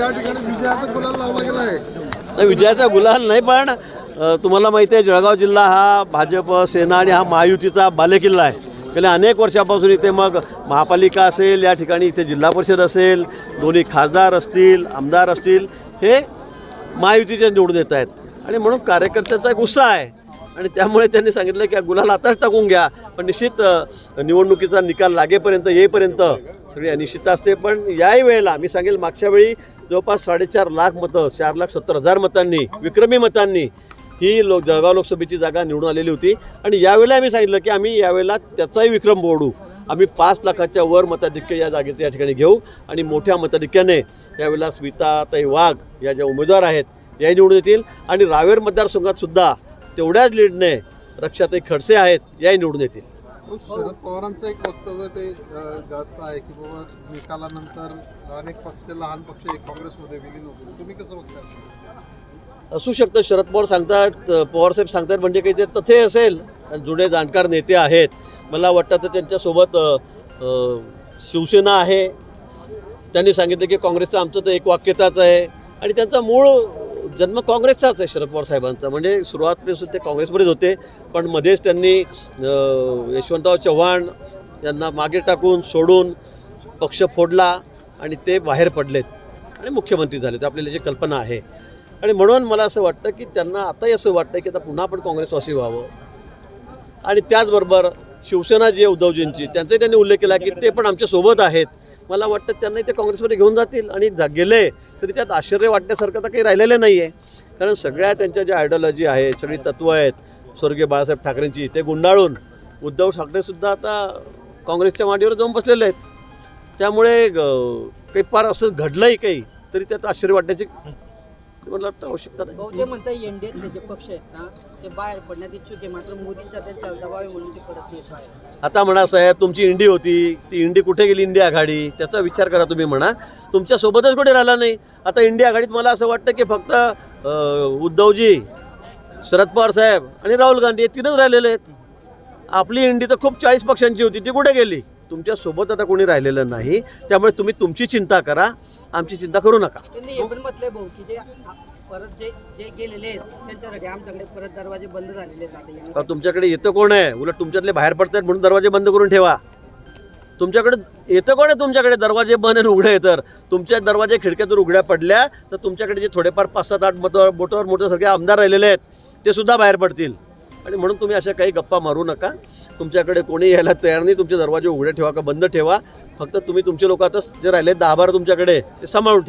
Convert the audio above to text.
या ठिकाणी विजयाचा गुलाल लावला गेला आहे. नाही विजयाचा गुलाल नाही पण तुम्हाला माहिती आहे जळगाव जिल्हा हा भाजप सेना आणि हा महायुतीचा बालेकिल्ला आहे. गेल्या अनेक वर्षापासून इथे मग महापालिका असेल या ठिकाणी इथे जिल्हा परिषद असेल दोन्ही खासदार असतील आमदार असतील हे महायुतीचे निवडून येत आहेत. आणि म्हणून कार्यकर्त्याचा एक उत्साह आहे. आणि त्यामुळे त्यांनी सांगितलं की गुलाल आताच टाकून घ्या. पण निश्चित निवडणुकीचा निकाल लागेपर्यंत येईपर्यंत सगळी अनिश्चितता असते. पण याही वेळेला मी सांगेल मागच्या वेळी जवळपास साडेचार लाख मतं चार लाख सत्तर हजार मतांनी विक्रमी मतांनी ही लोक जळगाव लोकसभेची जागा निवडून आलेली होती. आणि यावेळेला आम्ही सांगितलं की आम्ही यावेळेला त्याचाही विक्रम बोडू आम्ही पाच लाखाच्या वर मताधिक्य या जागेचं या ठिकाणी घेऊ. आणि मोठ्या मताधिक्याने यावेळेला स्मिताताई वाघ या ज्या उमेदवार आहेत या निवडून येतील. आणि रावेर मतदारसंघातसुद्धा तेवढ्याच लीडने रक्षाताई खडसे आहेत याही निवडून येतील. शरद पवारांचं एक वक्तव्य ते जास्त आहे की बाबा निकालानंतर अनेक पक्ष लहान पक्ष एक काँग्रेसमध्ये विलीन होतील. तुम्ही कसं बघता असू शकतं शरद पवार सांगतात पवारसाहेब सांगतात म्हणजे काही ते तथे असेल. जुने जाणकार नेते आहेत. मला वाटतं तर त्यांच्यासोबत शिवसेना आहे. त्यांनी सांगितलं की काँग्रेसचं आमचं तर एक वाक्यताच आहे. आणि त्यांचा मूळ जन्म काँग्रेसचाच आहे शरद पवार साहेबांचा. म्हणजे सुरुवातपासून ते काँग्रेसमध्येच होते पण मध्येच त्यांनी यशवंतराव चव्हाण यांना मागे टाकून सोडून पक्ष फोडला आणि ते बाहेर पडलेत आणि मुख्यमंत्री झाले. ते आपल्याला जी कल्पना आहे. आणि म्हणून मला असं वाटतं की त्यांना आताही असं वाटतं की आता पुन्हा आपण काँग्रेसवासी व्हावं. आणि त्याचबरोबर शिवसेना जी आहे उद्धवजींची त्यांचाही त्यांनी उल्लेख केला की ते पण आमच्यासोबत आहेत. मला वाटतं त्यांनाही ते काँग्रेसमध्ये घेऊन जातील. आणि जा गेले तरी त्यात आश्चर्य वाटण्यासारखं तर काही राहिलेलं नाही आहे कारण सगळ्या त्यांच्या ज्या आयडिओलॉजी आहे सगळी तत्त्वं आहेत स्वर्गीय बाळासाहेब ठाकरेंची ते गुंडाळून उद्धव ठाकरेसुद्धा आता काँग्रेसच्या मांडीवर जाऊन बसलेले आहेत. त्यामुळे ग- काही फार असं घडलंही काही तरी त्यात आश्चर्य वाटण्याची मला वाटतं आवश्यकता नाही. म्हणता जे पक्ष आहेत ना ते बाहेर पडण्यात इच्छुक आहे. मात्र मोदींच्या त्यांच्या दबाव आहे म्हणून ते पडत नाहीत बाहेर. आता म्हणा साहेब तुमची इंडी होती ती इंडी कुठे गेली इंडी आघाडी? त्याचा विचार करा तुम्ही म्हणा. तुमच्यासोबतच कुठे राहिला नाही. आता इंडी आघाडीत मला असं वाटतं की फक्त अं, उद्धवजी शरद पवार साहेब आणि राहुल गांधी हे तीनच राहिलेले आहेत. आपली इंडी तर खूप चाळीस पक्षांची होती ती कुठे गेली? तुमच्यासोबत आता कोणी राहिलेलं नाही त्यामुळे तुम्ही तुमची चिंता करा आमची चिंता करू नका. त्यांनी हे पण म्हटलंय भाऊ की जे आ- परत जे जे गेलेले आहेत त्यांच्यासाठी आमच्याकडे परत दरवाजे बंद झालेले आहेत आता. तुमच्याकडे येतं कोण आहे? उलट तुमच्यातले बाहेर पडतात म्हणून दरवाजे बंद करून ठेवा. तुमच्याकडे येतं कोण आहे तुमच्याकडे? दरवाजे बंद आणि उघडे तर. तुमच्या दरवाजे खिडक्या जर उघड्या पडल्या तर तुमच्याकडे जे थोडेफार पाच सात आठ मतं बोटावर मोठे सगळे आमदार राहिलेले आहेत ते सुद्धा बाहेर पडतील. आणि म्हणून तुम्ही अशा काही गप्पा मारू नका. तुमच्याकडे कोणी यायला तयार नाही तुमचे दरवाजे उघडे ठेवा का बंद ठेवा? फक्त तुम्ही तुमचे लोक आता जे राहिले दहा बारा तुमच्याकडे ते सांभाळून ठेवा.